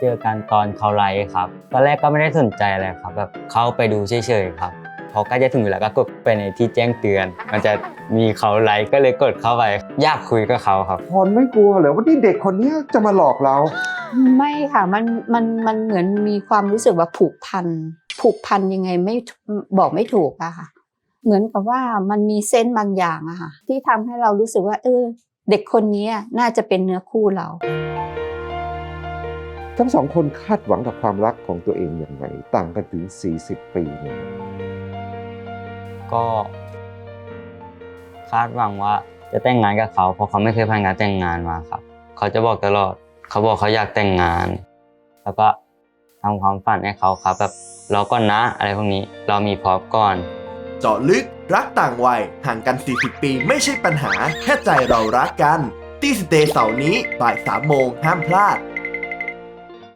เจอกันตอนเขาไลฟ์ครับ ตอนแรกก็ไม่ได้สนใจอะไรครับแบบเข้าไปดูเฉยๆครับพอใกล้จะถึงเวลาก็กดไปในที่แจ้งเตือน มันจะมีเขาไลฟ์ก็เลยกดเข้าไป อยากคุยกับเขาครับ พรไม่กลัวเหรอว่านี่เด็กคนเนี้ยจะมาหลอกเรา ไม่ค่ะมันมันมันเหมือนมีความรู้สึกว่าผูกพันผูกพันยังไงไม่บอกไม่ถูกอะค่ะ เหมือนกับว่ามันมีเส้นส์บางอย่างอะค่ะที่ทำให้เรารู้สึกว่า เออ เด็กคนนี้น่าจะเป็นเนื้อคู่เรา ทั้งสองคนคาดหวังกับความรักของตัวเองอย่างไรต่างกันถึง 40 ปีเนี่ยก็คาดหวังว่าจะแต่งงานกับเขาเพราะเขาไม่เคยผ่านการแต่งงานมาครับ เขาจะบอกตลอด เขาบอกเขาอยากแต่งงาน แล้วก็ทำความฝันให้เขาครับแบบเราก็นะอะไรพวกนี้เรามีพร้อมก่อน เจาะลึกรักต่างวัยห่างกัน 40 ปีไม่ใช่ปัญหา แค่ใจเรารักกัน ตีสเตย์เสาร์นี้บ่าย3โมงห้ามพลาด